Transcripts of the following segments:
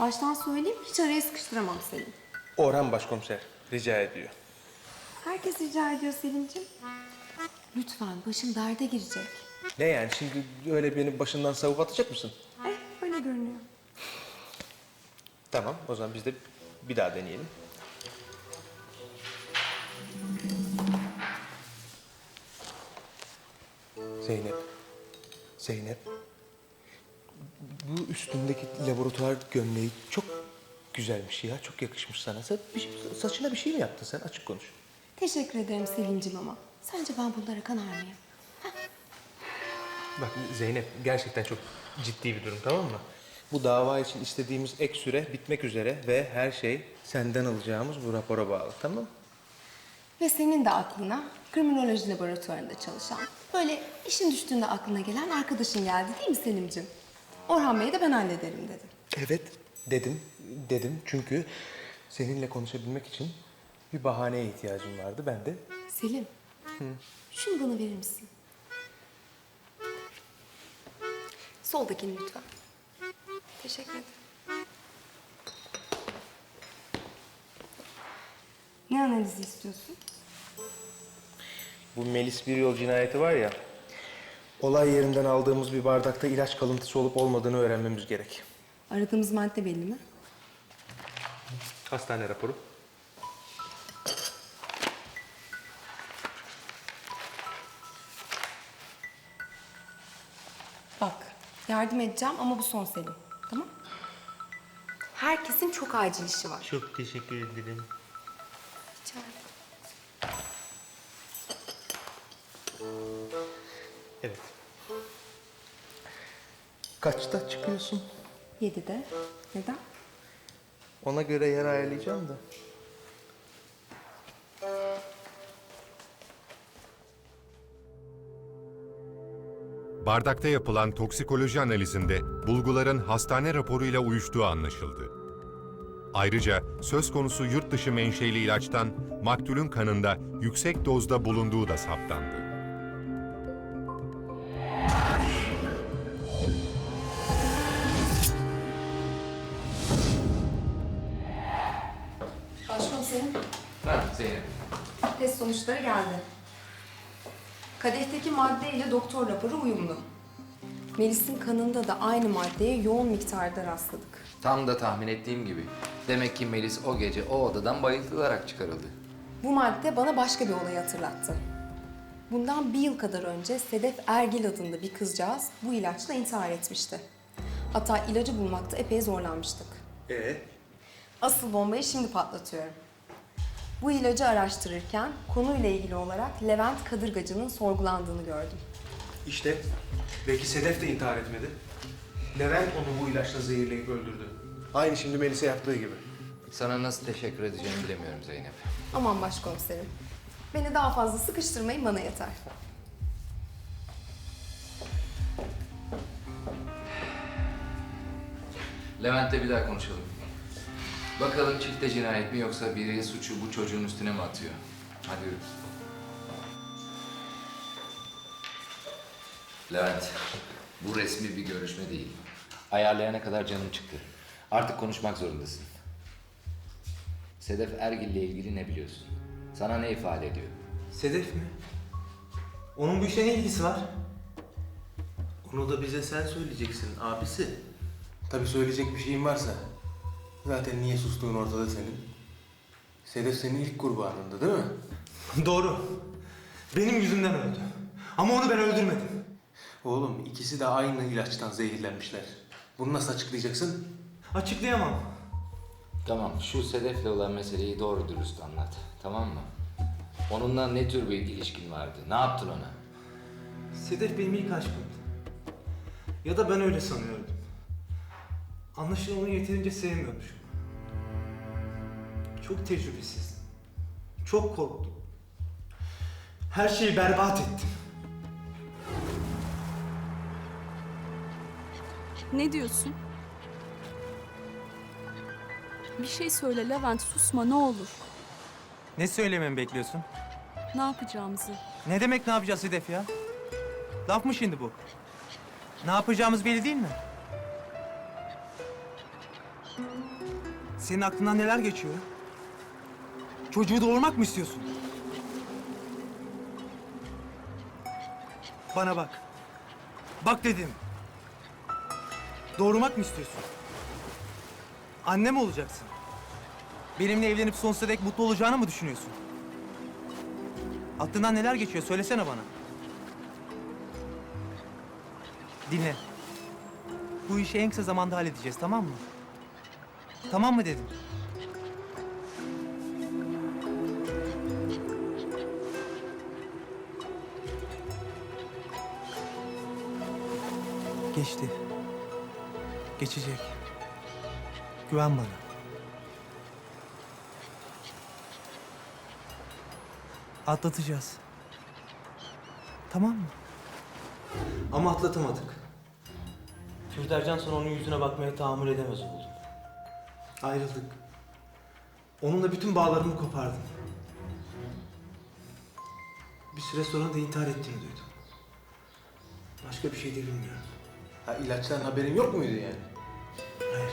Baştan söyleyeyim hiç araya sıkıştıramam Selim. Orhan Başkomiser rica ediyor. Herkes rica ediyor Selim'ciğim. Lütfen başım derde girecek. Ne yani şimdi öyle beni başından savup atacak mısın? Eh öyle görünüyor. Tamam o zaman biz de bir daha deneyelim. Zeynep. Zeynep. Bu üstündeki laboratuvar gömleği çok güzelmiş ya. Çok yakışmış sana. Sen bir şey- saçına bir şey mi yaptın sen? Açık konuş. Teşekkür ederim Selim'ciğim ama. Sence ben bunlara kanar mıyım? Bak Zeynep gerçekten çok ciddi bir durum tamam mı? Bu dava için istediğimiz ek süre bitmek üzere ve her şey senden alacağımız bu rapora bağlı tamam mı? Ve senin de aklına kriminoloji laboratuvarında çalışan, böyle işin düştüğünde aklına gelen arkadaşın geldi değil mi Selim'ciğim? Orhan Bey'i de ben hallederim dedim. Evet dedim, dedim çünkü seninle konuşabilmek için bir bahaneye ihtiyacım vardı. Ben de Selim, şunu bana verir misin? Soldakini lütfen. Teşekkür ederim. Ne analizi istiyorsun? bu Melis bir yol cinayeti var ya. Olay yerinden aldığımız bir bardakta ilaç kalıntısı olup olmadığını öğrenmemiz gerek. Aradığımız madde belli mi? Hastane raporu. Bak, yardım edeceğim ama bu son Selim. Tamam? Herkesin çok acil işi var. Çok teşekkür ederim. Rica ederim. Evet. Kaçta çıkıyorsun? Yedide. Neden? Ona göre yer ayarlayacağım da. Bardakta yapılan toksikoloji analizinde bulguların hastane raporuyla uyuştuğu anlaşıldı. Ayrıca söz konusu yurt dışı menşeli ilaçtan maktulün kanında yüksek dozda bulunduğu da saptandı. Kadehteki madde ile doktor raporu uyumlu. Melis'in kanında da aynı maddeye yoğun miktarda rastladık. Tam da tahmin ettiğim gibi. Demek ki Melis o gece o odadan bayıltılarak çıkarıldı. Bu madde bana başka bir olayı hatırlattı. Bundan bir yıl kadar önce Sedef Ergil adında bir kızcağız bu ilaçla intihar etmişti. Hatta ilacı bulmakta epey zorlanmıştık. Ee? Asıl bombayı şimdi patlatıyorum. Bu ilacı araştırırken konuyla ilgili olarak Levent Kadırgacı'nın sorgulandığını gördüm. İşte belki Sedef de intihar etmedi. Levent onu bu ilaçla zehirleyip öldürdü. Aynı şimdi Melis'e yaptığı gibi. Sana nasıl teşekkür edeceğimi bilemiyorum Zeynep. Aman başkomiserim. Beni daha fazla sıkıştırmayın bana yeter. Levent'le bir daha konuşalım. Bakalım çifte cinayet mi yoksa biri suçu bu çocuğun üstüne mi atıyor? Hadi yürü. Levent, bu resmi bir görüşme değil. Ayarlayana kadar canım çıktı. Artık konuşmak zorundasın. Sedef Ergil'le ilgili ne biliyorsun? Sana ne ifade ediyor? Sedef mi? Onun bu işe ne ilgisi var? Onu da bize sen söyleyeceksin abisi. Tabii söyleyecek bir şeyin varsa. Zaten niye sustuğun ortada senin. Sedef senin ilk kurbanındı değil mi? Doğru. Benim yüzümden öldü. Ama onu ben öldürmedim. Oğlum ikisi de aynı ilaçtan zehirlenmişler. Bunu nasıl açıklayacaksın? Açıklayamam. Tamam, şu Sedef'le olan meseleyi doğru dürüst anlat. Tamam mı? Onunla ne tür bir ilişkin vardı? Ne yaptın ona? Sedef benim ilk aşkımdı. Ya da ben öyle sanıyordum. Anlaşılan onu yeterince sevmiyormuşum. Çok tecrübesizdim. Çok korktum. Her şeyi berbat ettim. Ne diyorsun? Bir şey söyle Levent susma ne olur. Ne söylememi bekliyorsun? Ne yapacağımızı. Ne demek ne yapacağız Sedef ya? Laf mı şimdi bu? Ne yapacağımız belli değil mi? Senin aklından neler geçiyor? Çocuğu doğurmak mı istiyorsun? Bana bak. Bak dedim. Doğurmak mı istiyorsun? Anne mi olacaksın? Benimle evlenip sonsuza dek mutlu olacağını mı düşünüyorsun? Aklından neler geçiyor? Söylesene bana. Dinle. Bu işi en kısa zamanda halledeceğiz, tamam mı? Tamam mı dedim. Geçti. Geçecek. Güven bana. Atlatacağız. Tamam mı? Ama atlatamadık. Türdercan sonra onun yüzüne bakmaya tahammül edemez oldu. Ayrıldık. Onunla bütün bağlarımı kopardım. Bir süre sonra da intihar ettiğini duydum. Başka bir şey de bilmiyorum. Ha ilaçtan haberin yok muydu yani? Hayır.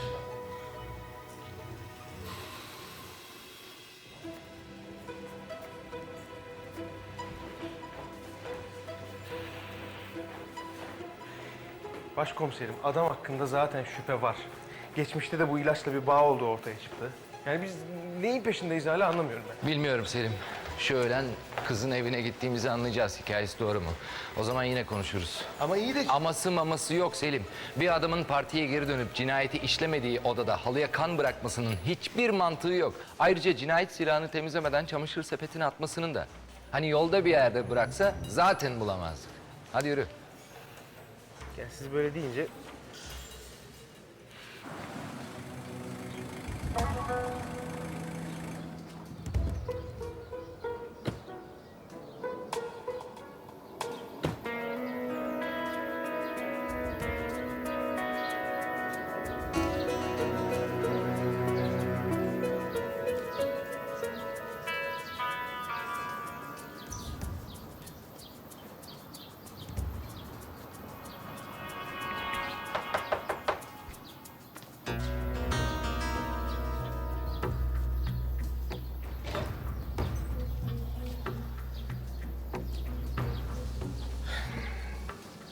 Başkomiserim adam hakkında zaten şüphe var. Geçmişte de bu ilaçla bir bağ olduğu ortaya çıktı. Yani biz neyin peşindeyiz hala anlamıyorum ben. Bilmiyorum Selim. Şu öğlen kızın evine gittiğimizi anlayacağız. Hikayesi doğru mu? O zaman yine konuşuruz. Ama iyi de... Aması maması yok Selim. Bir adamın partiye geri dönüp cinayeti işlemediği odada halıya kan bırakmasının hiçbir mantığı yok. Ayrıca cinayet silahını temizlemeden çamaşır sepetine atmasının da. Hani yolda bir yerde bıraksa zaten bulamazdık. Hadi yürü. Yani siz böyle deyince...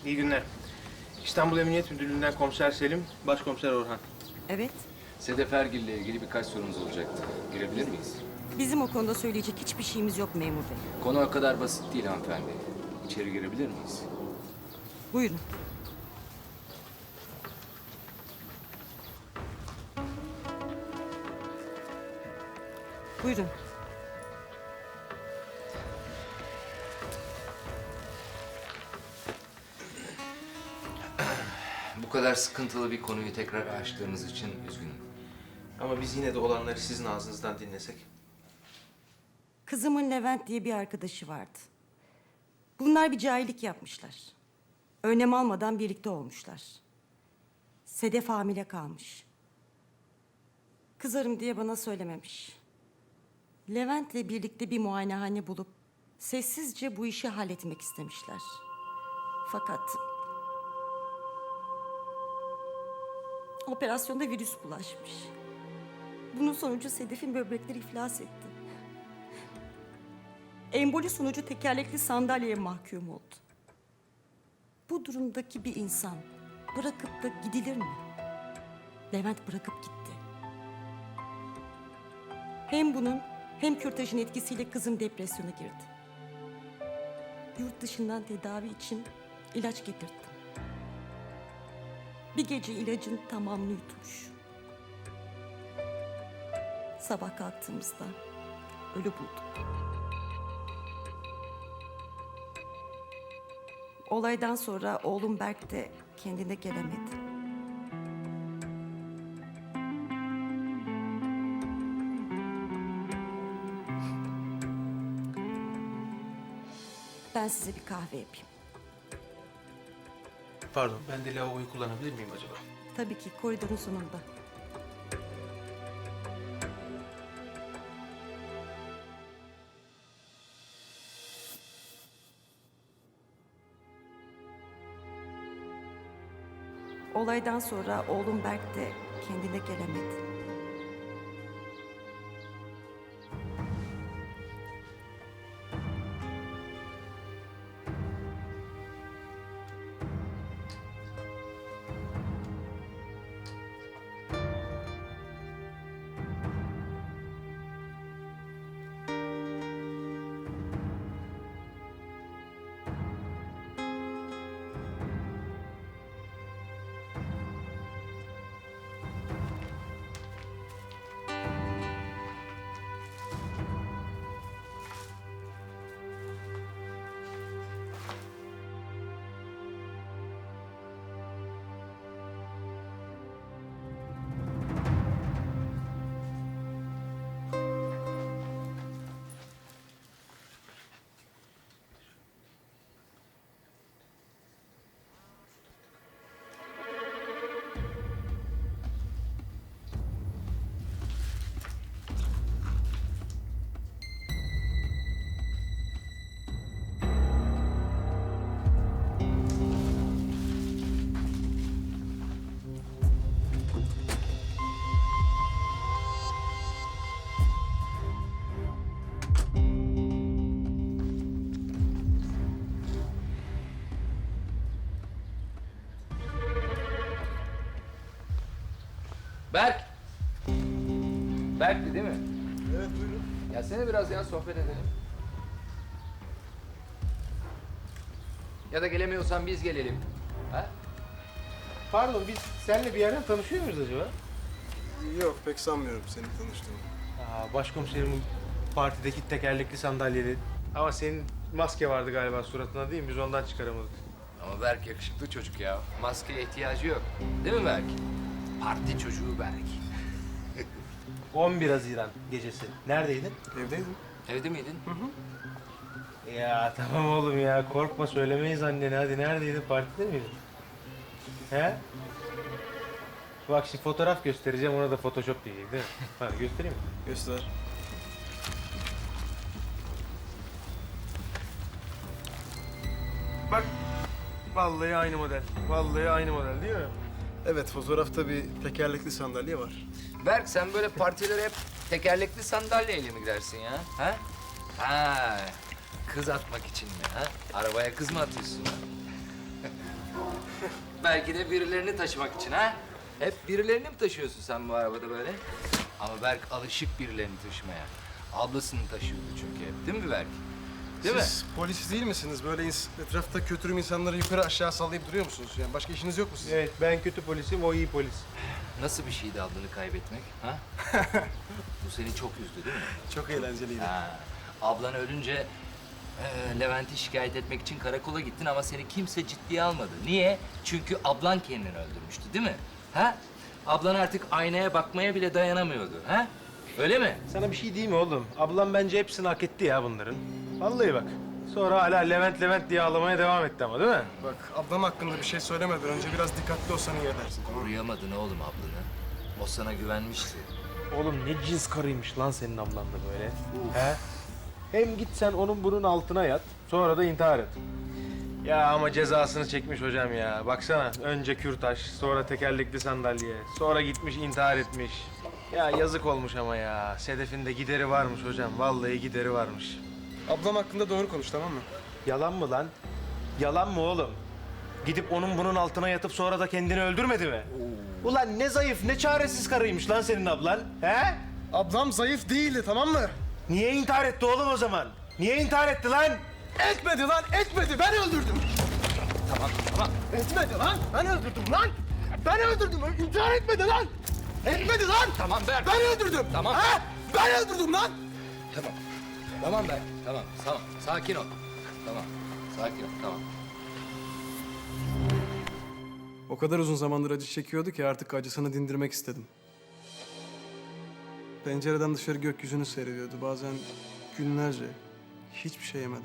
İyi günler. İstanbul Emniyet Müdürlüğü'nden komiser Selim, başkomiser Orhan. Evet. Sedef Ergil ile ilgili birkaç sorumuz olacaktı. Girebilir miyiz? Bizim o konuda söyleyecek hiçbir şeyimiz yok memur bey. Konu o kadar basit değil hanımefendi. İçeri girebilir miyiz? Buyurun. Buyurun. Kadar sıkıntılı bir konuyu tekrar açtığınız için üzgünüm. Ama biz yine de olanları sizin ağzınızdan dinlesek. Kızımın Levent diye bir arkadaşı vardı. Bunlar bir cahillik yapmışlar. Önlem almadan birlikte olmuşlar. Sedef hamile kalmış. Kızarım diye bana söylememiş. Levent'le birlikte bir muayenehane bulup sessizce bu işi halletmek istemişler. Fakat operasyonda virüs bulaşmış. Bunun sonucu Sedef'in böbrekleri iflas etti. Emboli sonucu tekerlekli sandalyeye mahkum oldu. Bu durumdaki bir insan bırakıp da gidilir mi? Levent bırakıp gitti. Hem bunun hem kürtajın etkisiyle kızım depresyona girdi. Yurt dışından tedavi için ilaç getirttim. Bir gece ilacın tamamını yutmuş. Sabah kalktığımızda ölü bulduk. Olaydan sonra oğlum Berk de kendine gelemedi. Ben size bir kahve yapayım. Pardon, ben de lavaboyu kullanabilir miyim acaba? Tabii ki koridorun sonunda. Olaydan sonra oğlum Berk de kendine gelemedi. Berk! Berk'ti değil mi? Evet buyurun. Gelsene biraz ya sohbet edelim. Ya da gelemiyorsan biz gelelim. Ha? Pardon biz seninle bir yerden tanışıyor muyuz acaba? Yok pek sanmıyorum seni tanıştığımı. Aa, başkomiserimin partideki tekerlekli sandalyeli. Ama senin maske vardı galiba suratına değil mi? Biz ondan çıkaramadık. Ama Berk yakışıklı çocuk ya. Maskeye ihtiyacı yok. Değil mi Berk? Parti çocuğu Berk. 11 Haziran gecesi. Neredeydin? Evdeydim. Evde miydin? Ya tamam oğlum ya korkma söylemeyiz annene hadi neredeydin partide miydin? He? Bak şimdi fotoğraf göstereceğim ona da photoshop diyecek değil mi? Hadi göstereyim mi? Göster. Bak vallahi aynı model. Vallahi aynı model değil mi? Evet fotoğrafta bir tekerlekli sandalye var. Berk sen böyle partilere hep tekerlekli sandalyeyle mi gidersin ya? Ha? Ha. Kız atmak için mi ha? Arabaya kız mı atıyorsun? Belki de birilerini taşımak için ha? Hep birilerini mi taşıyorsun sen bu arabada böyle? Ama Berk alışık birilerini taşımaya. Ablasını taşıyordu çünkü hep. Değil mi Berk? Değil mi? Siz polis değil misiniz? Böyle ins- etrafta kötürüm insanları yukarı aşağı sallayıp duruyor musunuz? Yani başka işiniz yok mu sizin? Evet ben kötü polisim o iyi polis. Nasıl bir şeydi ablını kaybetmek? Ha? Bu seni çok üzdü değil mi? Çok eğlenceliydi. Ha, ablan ölünce e, Levent'i şikayet etmek için karakola gittin ama seni kimse ciddiye almadı. Niye? Çünkü ablan kendini öldürmüştü değil mi? Ha? Ablan artık aynaya bakmaya bile dayanamıyordu. Ha? Öyle mi? Sana bir şey diyeyim mi oğlum? Ablam bence hepsini hak etti ya bunların. Vallahi bak. Sonra hala Levent Levent diye ağlamaya devam etti ama değil mi? Bak ablam hakkında bir şey söylemeden önce biraz dikkatli olsan iyi edersin? Koruyamadın oğlum ablanı. O sana güvenmişti. Oğlum ne cins karıymış lan senin ablan da böyle. He? Hem git sen onun bunun altına yat, sonra da intihar et. Ya ama cezasını çekmiş hocam ya. Baksana önce kürtaş, sonra tekerlekli sandalye, sonra gitmiş intihar etmiş. Ya yazık olmuş ama ya. Sedef'in de gideri varmış hocam. Vallahi gideri varmış. Ablam hakkında doğru konuş tamam mı? Yalan mı lan? Yalan mı oğlum? Gidip onun bunun altına yatıp sonra da kendini öldürmedi mi? Ulan ne zayıf, ne çaresiz karıymış lan senin ablan. He? Ablam zayıf değildi tamam mı? Niye intihar etti oğlum o zaman? Niye intihar etti lan? Etmedi lan etmedi ben öldürdüm. Tamam tamam. Etmedi lan ben öldürdüm lan. Ben öldürdüm intihar etmedi lan. Etmedi lan. Tamam Berk. Ben öldürdüm. Tamam. Ha? Ben öldürdüm lan. Tamam. Tamam Berk. Tamam. Tamam. Sakin ol. Tamam. Sakin ol. Tamam. O kadar uzun zamandır acı çekiyordu ki artık acısını dindirmek istedim. Pencereden dışarı gökyüzünü seyrediyordu. Bazen günlerce hiçbir şey yemeden.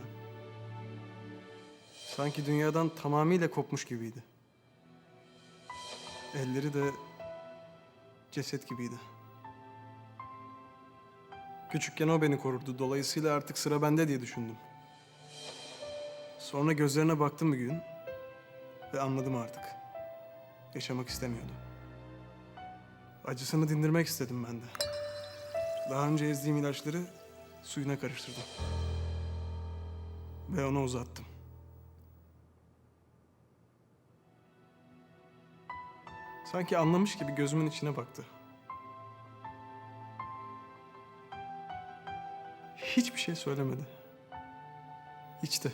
Sanki dünyadan tamamıyla kopmuş gibiydi. Elleri de ceset gibiydi. Küçükken o beni korurdu. Dolayısıyla artık sıra bende diye düşündüm. Sonra gözlerine baktım bir gün ve anladım artık. Yaşamak istemiyordu. Acısını dindirmek istedim ben de. Daha önce ezdiğim ilaçları suyuna karıştırdım. Ve ona uzattım. Sanki anlamış gibi gözümün içine baktı. Hiçbir şey söylemedi. İçti.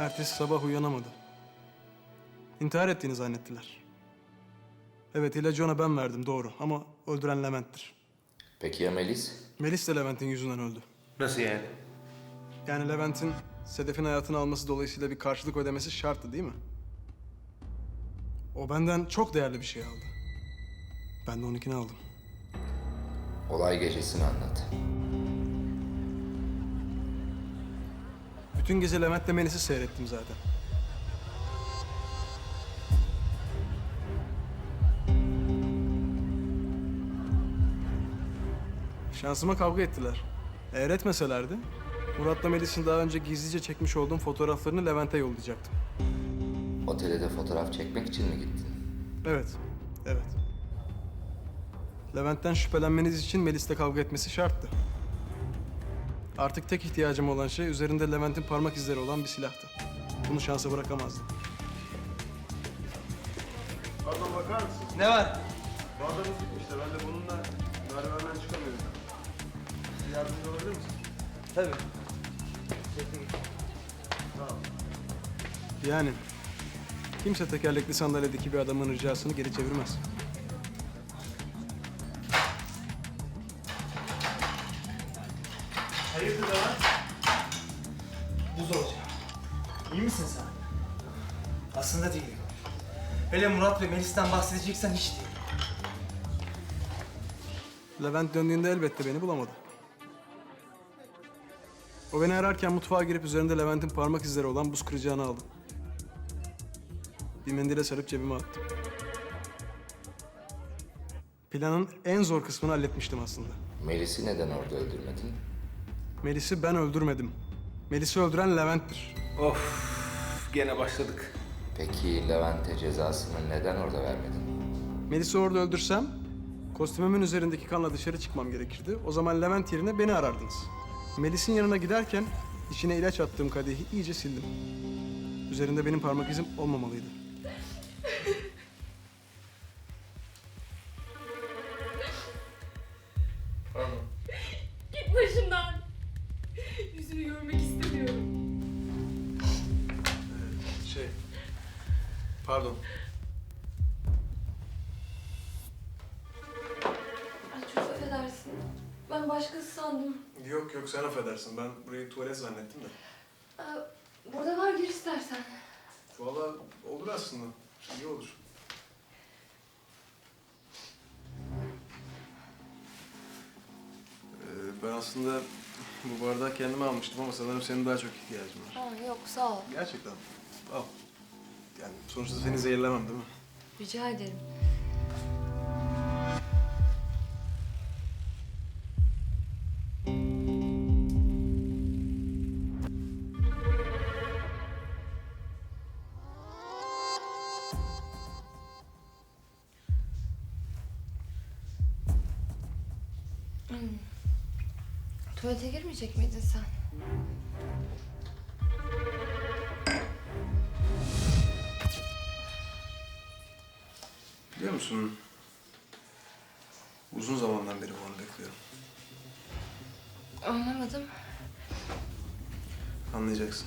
Ertesi sabah uyanamadı. İntihar ettiğini zannettiler. Evet ilacı ona ben verdim doğru ama öldüren Levent'tir. Peki ya Melis? Melis de Levent'in yüzünden öldü. Nasıl yani? Yani Levent'in Sedef'in hayatını alması dolayısıyla bir karşılık ödemesi şarttı değil mi? O benden çok değerli bir şey aldı. Ben de onunkini aldım. Olay gecesini anlat. Bütün gece Levent'le Melis'i seyrettim zaten. Şansıma kavga ettiler. Eğer etmeselerdi, Murat'la Melis'in daha önce gizlice çekmiş olduğum fotoğraflarını Levent'e yollayacaktım. Otele de fotoğraf çekmek için mi gittin? Evet, evet. Levent'ten şüphelenmeniz için Melis'le kavga etmesi şarttı. Artık tek ihtiyacım olan şey üzerinde Levent'in parmak izleri olan bir silahtı. Bunu şansa bırakamazdım. Pardon bakar mısın? Ne var? Bu adamız gitmiş de ben de bununla merdivenden çıkamıyorum. Bir yardımcı olabilir misin? Tabii. Yani kimse tekerlekli sandalyedeki bir adamın ricasını geri çevirmez. Hele Murat ve Melis'ten bahsedeceksen hiç değilim. Levent döndüğünde elbette beni bulamadı. O beni ararken mutfağa girip üzerinde Levent'in parmak izleri olan buz kıracağını aldım. Bir mendile sarıp cebime attım. Planın en zor kısmını halletmiştim aslında. Melis'i neden orada öldürmedin? Melis'i ben öldürmedim. Melis'i öldüren Levent'tir. Of, gene başladık. Peki Levent'e cezasını neden orada vermedin? Melis'i orada öldürsem kostümümün üzerindeki kanla dışarı çıkmam gerekirdi. O zaman Levent yerine beni arardınız. Melis'in yanına giderken içine ilaç attığım kadehi iyice sildim. Üzerinde benim parmak izim olmamalıydı. Git başımdan. Pardon. Ay çok affedersin. Ben başkası sandım. Yok yok sen affedersin. Ben burayı tuvalet zannettim de. Aa, Burada var gir istersen. Vallahi olur aslında. İyi olur. Ee, ben aslında bu bardağı kendime almıştım ama sanırım senin daha çok ihtiyacın var. Aa, yok sağ ol. Gerçekten. Al. Yani sonuçta seni zehirlemem değil mi? Rica ederim. Hmm. Tuvalete girmeyecek miydin sen? Musun? Uzun zamandan beri bunu bekliyorum. Anlamadım. Anlayacaksın.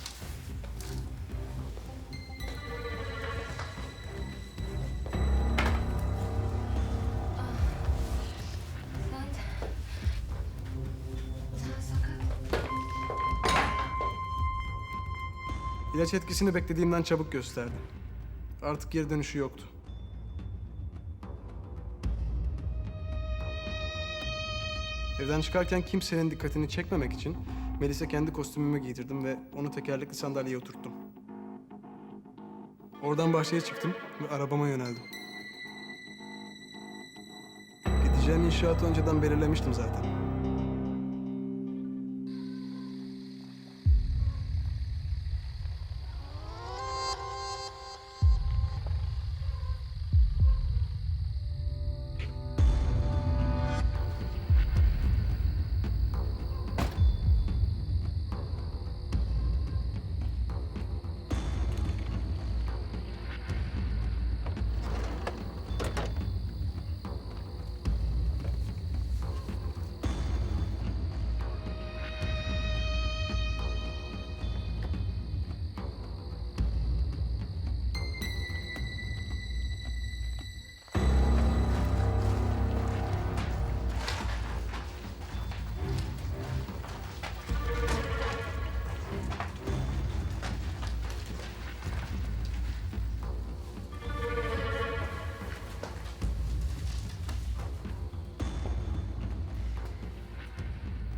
İlaç etkisini beklediğimden çabuk gösterdi. Artık geri dönüşü yoktu. Evden çıkarken kimsenin dikkatini çekmemek için Melis'e kendi kostümümü giydirdim ve onu tekerlekli sandalyeye oturttum. Oradan bahçeye çıktım ve arabama yöneldim. Gideceğim inşaatı önceden belirlemiştim zaten.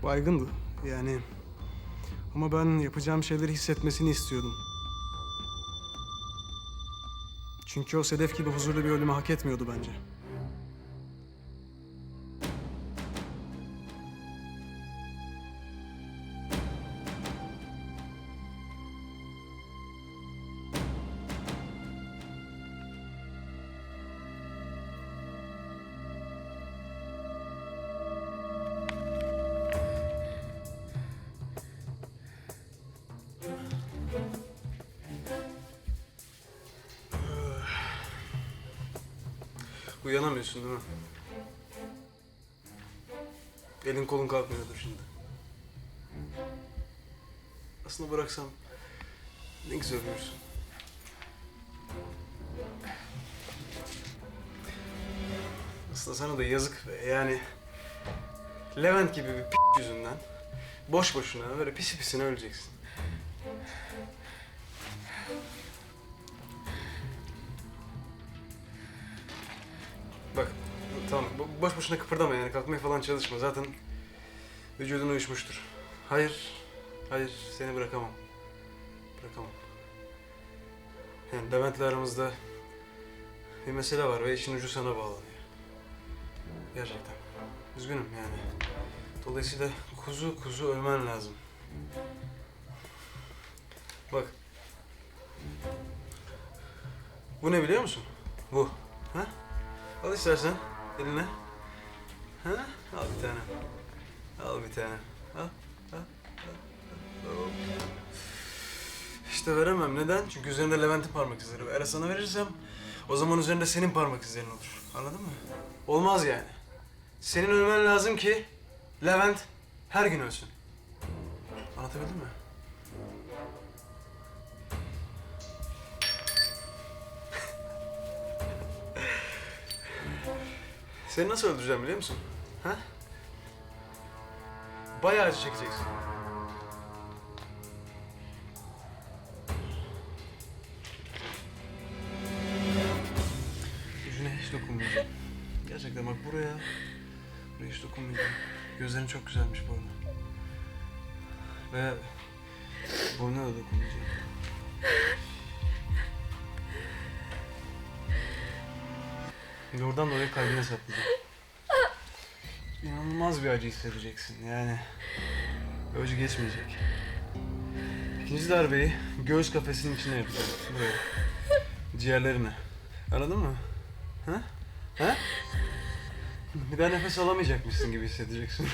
Baygındı yani. Ama ben yapacağım şeyleri hissetmesini istiyordum. Çünkü o Sedef gibi huzurlu bir ölümü hak etmiyordu bence. Uyanamıyorsun değil mi? Elin kolun kalkmıyordur şimdi. Aslında bıraksam ne güzel uyursun. Aslında sana da yazık be yani. Levent gibi bir p yüzünden boş boşuna böyle pisi pisine öleceksin. Boşuna kıpırdama yani kalkmaya falan çalışma zaten vücudun uyuşmuştur. Hayır, hayır seni bırakamam. Bırakamam. Yani Levent'le aramızda bir mesele var ve işin ucu sana bağlanıyor. Gerçekten. Üzgünüm yani. Dolayısıyla kuzu kuzu ölmen lazım. Bak. Bu ne biliyor musun? Bu. Ha? Al istersen eline. Ha? Al bir tane. Al bir tane. Al, al. Hop. İşte veremem. Neden? Çünkü üzerinde Levent'in parmak izleri var. Eğer sana verirsem o zaman üzerinde senin parmak izlerin olur. Anladın mı? Olmaz yani. Senin ölmen lazım ki Levent her gün ölsün. Anlatabildim mi? Seni nasıl öldüreceğim biliyor musun? Ha? Bayağı acı çekeceksin. Yüzüne hiç dokunmayacağım. Gerçekten bak buraya, buraya hiç dokunmayacağım. Gözlerin çok güzelmiş bu arada. Ve burnuna da dokunmayacağım. Şimdi oradan da oraya kalbine saplayacağım. İnanılmaz bir acı hissedeceksin yani. Acı geçmeyecek. İkinci darbeyi göğüs kafesinin içine yapacağım. Buraya. Ciğerlerine. Anladın mı? Ha? Ha? Bir daha nefes alamayacakmışsın gibi hissedeceksin.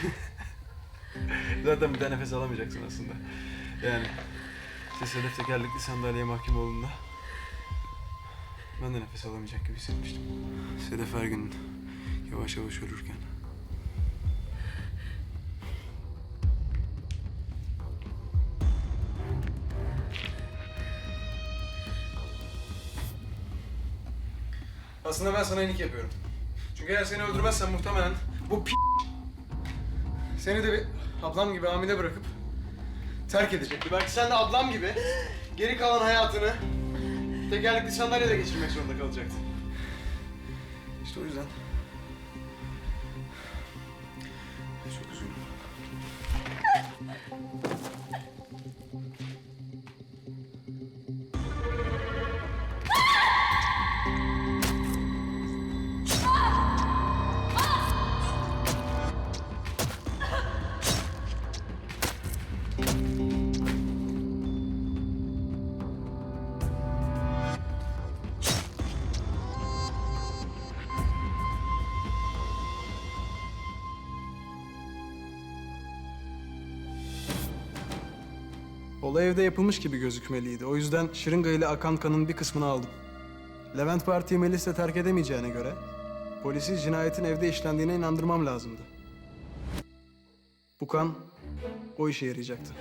Zaten bir daha nefes alamayacaksın aslında. Yani Sedef tekerlekli sandalyeye mahkum olduğunda ben de nefes alamayacak gibi hissetmiştim. Sedef her gün yavaş yavaş ölürken. Aslında ben sana iyilik yapıyorum. Çünkü eğer seni öldürmezsem muhtemelen bu p seni de bir ablam gibi hamile bırakıp terk edecekti. Belki sen de ablam gibi geri kalan hayatını tekerlekli sandalyede geçirmek zorunda kalacaktın. İşte o yüzden Olay evde yapılmış gibi gözükmeliydi. O yüzden şırınga ile akan kanın bir kısmını aldım. Levent partiyi Melis'le terk edemeyeceğine göre polisi cinayetin evde işlendiğine inandırmam lazımdı. Bu kan o işe yarayacaktı.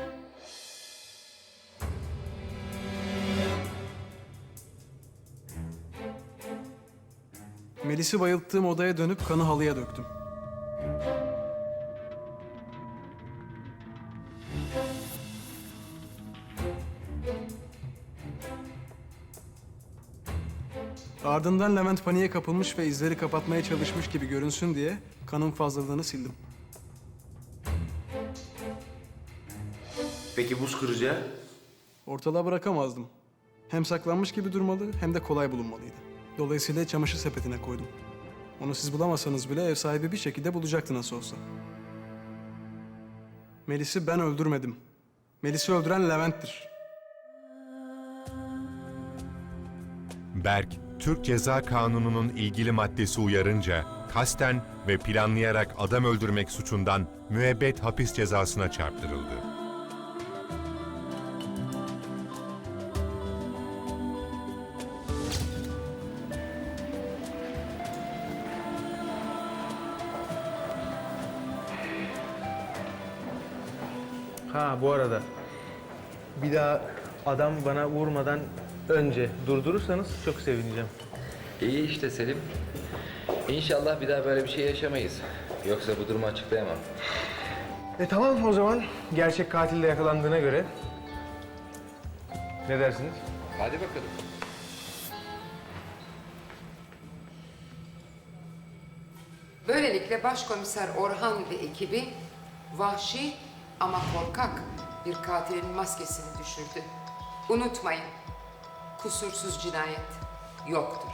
Melis'i bayılttığım odaya dönüp kanı halıya döktüm. Ardından Levent paniğe kapılmış ve izleri kapatmaya çalışmış gibi görünsün diye kanın fazlalığını sildim. Peki buz kıracağı? Ortalığa bırakamazdım. Hem saklanmış gibi durmalı hem de kolay bulunmalıydı. Dolayısıyla çamaşır sepetine koydum. Onu siz bulamasanız bile ev sahibi bir şekilde bulacaktı nasıl olsa. Melis'i ben öldürmedim. Melis'i öldüren Levent'tir. Berk, Türk Ceza Kanunu'nun ilgili maddesi uyarınca kasten ve planlayarak adam öldürmek suçundan müebbet hapis cezasına çarptırıldı. Ha bu arada bir daha adam bana vurmadan önce durdurursanız çok sevineceğim. İyi işte Selim. İnşallah bir daha böyle bir şey yaşamayız. Yoksa bu durumu açıklayamam. E tamam o zaman gerçek katil de yakalandığına göre ne dersiniz? Hadi bakalım. Böylelikle Başkomiser Orhan ve ekibi vahşi ama korkak bir katilin maskesini düşürdü. Unutmayın, kusursuz cinayet yoktur.